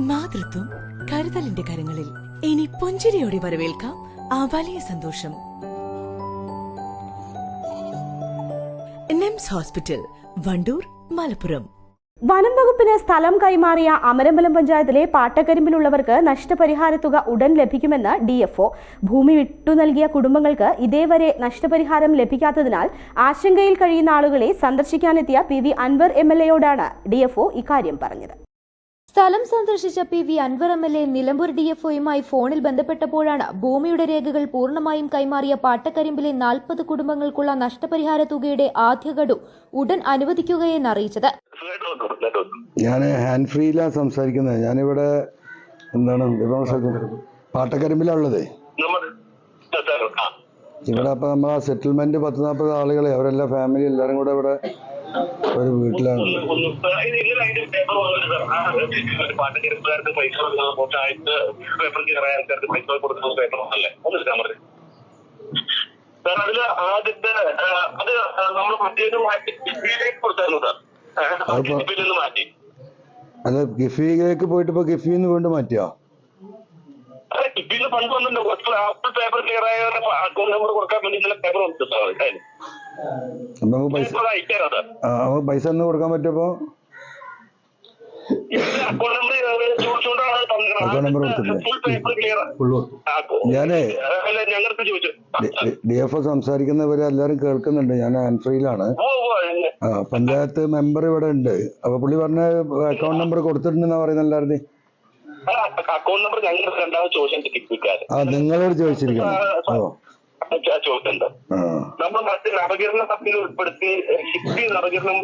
മാതൃത്വം കരുതലിന്റെ കരങ്ങളിൽ. ഇനി പുഞ്ചിരിയോടെ വരവേൽക്കാം ആ വലിയ സന്തോഷം. NEMS hospital Wandoor Malappuram. വനം വകുപ്പിന് സ്ഥലം കൈമാറിയ അമരമ്പലം പഞ്ചായത്തിലെ പാട്ടക്കരിമ്പിലുള്ളവർക്ക് നഷ്ടപരിഹാര തുക ഉടൻ ലഭിക്കുമെന്ന് ഡി എഫ് ഭൂമി വിട്ടു നൽകിയ കുടുംബങ്ങൾക്ക് ഇതേവരെ നഷ്ടപരിഹാരം ലഭിക്കാത്തതിനാൽ ആശങ്കയിൽ കഴിയുന്ന ആളുകളെ സന്ദർശിക്കാനെത്തിയ P V Anvar M L എയോടാണ് D F ഇക്കാര്യം പറഞ്ഞത്. സ്ഥലം സന്ദർശിച്ച P V Anvar M L A Nilambur D F ഒയുമായി ഫോണിൽ ബന്ധപ്പെട്ടപ്പോഴാണ് ഭൂമിയുടെ രേഖകൾ പൂർണമായും കൈമാറിയ പാട്ടക്കരിമ്പിലെ നാൽപ്പത് കുടുംബങ്ങൾക്കുള്ള നഷ്ടപരിഹാര തുകയുടെ ആദ്യ ഗഡു ഉടൻ അനുവദിക്കുകയെന്ന് അറിയിച്ചത്. ഞാൻ ഹാൻഡ് ഫ്രീയിലാണ് സംസാരിക്കുന്നത് ഞാനിവിടെ എന്താണ് പാട്ടക്കരിമ്പിലാണ് ഉള്ളത് ഇവിടെ അപ്പൊ നമ്മൾ സെറ്റിൽമെന്റ് പത്ത് നാൽപ്പത് ആളുകളെ അവരെല്ലാം ഫാമിലി എല്ലാരും കൂടെ ഇവിടെ ഒരു വീട്ടിലാണ്. സാർ അതിൽ ആദ്യത്തെ അത് നമ്മൾ മറ്റേത് മാറ്റി കൊടുത്തായിരുന്നു സാർ. അല്ല ഗിഫിയിലേക്ക് പോയിട്ട് ഇപ്പൊ ഗിഫിന്ന് വീണ്ടും മാറ്റിയോ? ഗിഫിന്ന് പണ്ട് വന്നിട്ടുണ്ട്. പേപ്പർ ക്ലിയർ ആയവരുടെ അക്കൗണ്ട് നമ്പർ കൊടുക്കാൻ വേണ്ടി ഇന്നലെ പേപ്പർ വന്നിട്ട് സാർ. നമുക്ക് പൈസ പൈസ ഒന്ന് കൊടുക്കാൻ പറ്റുമോ അക്കൗണ്ട് നമ്പർ കൊടുത്തില്ലേ? ഞാനേ അല്ല ഞങ്ങൾക്ക് ചോദിച്ചു. ഡി എഫ് ഒ സംസാരിക്കുന്നവര് എല്ലാരും കേൾക്കുന്നുണ്ട്. ഞാൻ എന്നെ- ആ പഞ്ചായത്ത് മെമ്പർ ഇവിടെ ഉണ്ട്. അപ്പൊ പുള്ളി പറഞ്ഞ അക്കൗണ്ട് നമ്പർ കൊടുത്തിട്ടുണ്ടെന്നാ പറയുന്നത് എല്ലാവരുടെയും അക്കൗണ്ട് നമ്പർ ഞങ്ങൾ രണ്ടാമത് ആ നിങ്ങളോട് ചോദിച്ചിരിക്കണം ഓ. ചോദിച്ചിട്ടുണ്ട്. നമ്മൾ മറ്റ് നവകരണ സഭയിൽ ഉൾപ്പെടുത്തി ഹിപ്പി നവകരണം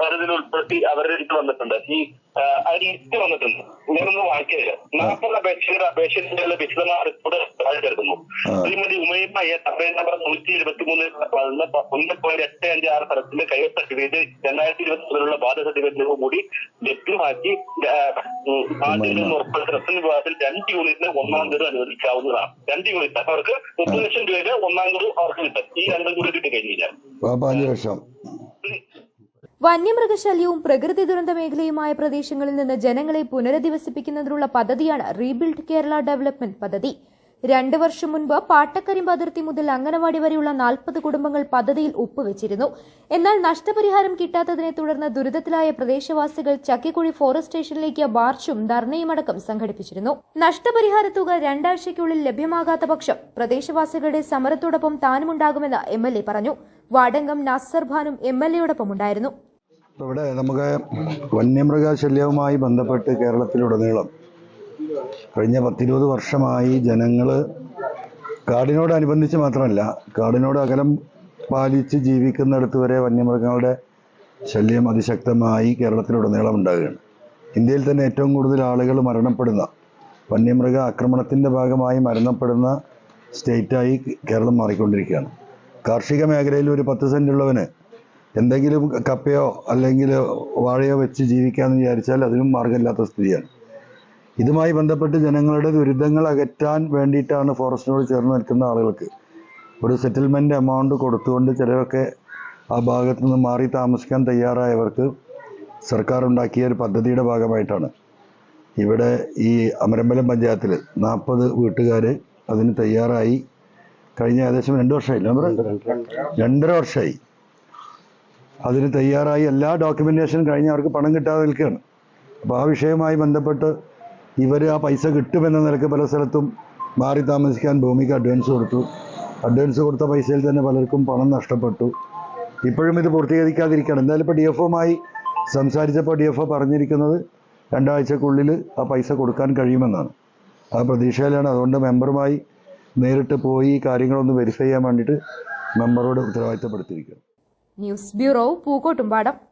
പരതിൽ ഉൾപ്പെടുത്തി അവരുടെ അടുത്ത് വന്നിട്ടുണ്ട്. ഈ ആ ലിസ്റ്റ് വന്നിട്ടുണ്ട്. ഇങ്ങനൊന്നും വായിക്കില്ല നാൽപ്പത് അപേക്ഷകരുടെ അപേക്ഷയുടെ വിശദമായ റിപ്പോർട്ട് താഴെ കരുതുന്നു ശ്രീമതി ഉമയമ്മ സഭയ നമ്പർ നൂറ്റി ഇരുപത്തി മൂന്ന് ഒന്ന് പോയിന്റ് എട്ട് അഞ്ച് ആറ് സ്ഥലത്തിന്റെ കൈ സർട്ടിഫിക്കറ്റ് രണ്ടായിരത്തി ഇരുപത്തി മൂന്നിലുള്ള ബാധ സർട്ടിഫിക്കറ്റിനോട് കൂടി ലഭ്യമാക്കി ആദ്യം നിന്ന് ഉറപ്പെടുത്ത വിഭാഗത്തിൽ രണ്ട് യൂണിറ്റിന് ഒന്നാം തീയതി അനുവദിക്കാവുന്നതാണ്. രണ്ട് യൂണിറ്റ്. അവർക്ക് മുപ്പത് ലക്ഷം രൂപയുടെ ഒന്നാം കൂടി അവർക്ക് കിട്ടും. ഈ രണ്ടും കൂടി കിട്ടി ലക്ഷം വന്യമൃഗശല്യവും പ്രകൃതി ദുരന്ത മേഖലയുമായ പ്രദേശങ്ങളിൽ നിന്ന് ജനങ്ങളെ പുനരധിവസിപ്പിക്കുന്നതിനുള്ള പദ്ധതിയാണ് റീബിൽഡ് കേരള ഡെവലപ്മെന്റ് പദ്ധതി. രണ്ട് വർഷം മുൻപ് പാട്ടക്കരിമ്പ് അതിർത്തി മുതൽ അംഗനവാടി വരെയുള്ള നാൽപ്പത് കുടുംബങ്ങൾ പദ്ധതിയിൽ ഒപ്പുവെച്ചിരുന്നു. എന്നാൽ നഷ്ടപരിഹാരം കിട്ടാത്തതിനെ തുടർന്ന് ദുരിതത്തിലായ പ്രദേശവാസികൾ ചക്കിക്കുഴി ഫോറസ്റ്റ് സ്റ്റേഷനിലേക്ക് മാർച്ചും ധർണയുമടക്കം സംഘടിപ്പിച്ചിരുന്നു. നഷ്ടപരിഹാര തുക രണ്ടാഴ്ചയ്ക്കുള്ളിൽ ലഭ്യമാകാത്ത പക്ഷം പ്രദേശവാസികളുടെ സമരത്തോടൊപ്പം താനുമുണ്ടാകുമെന്ന് എം എൽ എ പറഞ്ഞു. വാടംഗം നാസർ ഖാനും എം എൽ എയോടൊപ്പം ഉണ്ടായിരുന്നു ഇവിടെ നമുക്ക് വന്യമൃഗശല്യവുമായി ബന്ധപ്പെട്ട് കേരളത്തിലുടനീളം കഴിഞ്ഞ പത്തിരുപത് വർഷമായി ജനങ്ങൾ കാടിനോടനുബന്ധിച്ച് മാത്രമല്ല കാടിനോട് അകലം പാലിച്ച് ജീവിക്കുന്നിടത്ത് വരെ വന്യമൃഗങ്ങളുടെ ശല്യം അതിശക്തമായി കേരളത്തിലുടനീളം ഉണ്ടാകുകയാണ്. ഇന്ത്യയിൽ തന്നെ ഏറ്റവും കൂടുതൽ ആളുകൾ മരണപ്പെടുന്ന വന്യമൃഗ ആക്രമണത്തിന്റെ ഭാഗമായി മരണപ്പെടുന്ന സ്റ്റേറ്റായി കേരളം മാറിക്കൊണ്ടിരിക്കുകയാണ്. കാർഷിക മേഖലയിൽ ഒരു പത്ത് സെന്റ് ഉള്ളവന് എന്തെങ്കിലും കപ്പയോ അല്ലെങ്കിൽ വാഴയോ വെച്ച് ജീവിക്കാമെന്ന് വിചാരിച്ചാൽ അതിനും മാർഗമില്ലാത്ത സ്ഥിതിയാണ്. ഇതുമായി ബന്ധപ്പെട്ട് ജനങ്ങളുടെ ദുരിതങ്ങൾ അകറ്റാൻ വേണ്ടിയിട്ടാണ് ഫോറസ്റ്റിനോട് ചേർന്ന് നിൽക്കുന്ന ആളുകൾക്ക് ഒരു സെറ്റിൽമെന്റ് എമൗണ്ട് കൊടുത്തുകൊണ്ട് ചിലരൊക്കെ ആ ഭാഗത്തു നിന്ന് മാറി താമസിക്കാൻ തയ്യാറായവർക്ക് സർക്കാർ ഉണ്ടാക്കിയ ഒരു പദ്ധതിയുടെ ഭാഗമായിട്ടാണ്. ഇവിടെ ഈ അമരമ്പലം പഞ്ചായത്തിൽ നാൽപ്പത് വീട്ടുകാർ അതിന് തയ്യാറായി. കഴിഞ്ഞ ഏകദേശം രണ്ട് വർഷമായില്ല രണ്ടര വർഷമായി. അതിന് തയ്യാറായി. എല്ലാ ഡോക്യുമെന്റേഷനും കഴിഞ്ഞ് അവർക്ക് പണം കിട്ടാതെ നിൽക്കുകയാണ്. അപ്പോൾ ആ വിഷയവുമായി ബന്ധപ്പെട്ട് ഇവർ ആ പൈസ കിട്ടുമെന്ന നിലയ്ക്ക് പല സ്ഥലത്തും മാറി താമസിക്കാൻ ഭൂമിക്ക് അഡ്വാൻസ് കൊടുത്തു. അഡ്വാൻസ് കൊടുത്ത പൈസയിൽ തന്നെ പലർക്കും പണം നഷ്ടപ്പെട്ടു. ഇപ്പോഴും ഇത് പൂർത്തീകരിക്കാതിരിക്കുകയാണ്. എന്തായാലും ഇപ്പോൾ ഡി എഫ് ഒമായി സംസാരിച്ചപ്പോൾ ഡി എഫ് ഒ പറഞ്ഞിരിക്കുന്നത് രണ്ടാഴ്ചക്കുള്ളിൽ ആ പൈസ കൊടുക്കാൻ കഴിയുമെന്നാണ്. ആ പ്രതീക്ഷയിലാണ്. അതുകൊണ്ട് മെമ്പറുമായി നേരിട്ട് പോയി കാര്യങ്ങളൊന്ന് വെരിഫൈ ചെയ്യാൻ വേണ്ടിയിട്ട് മെമ്പറോട് ഉത്തരവാദിത്തപ്പെടുത്തിയിരിക്കുകയാണ്. News bureau Pookkottumpadam.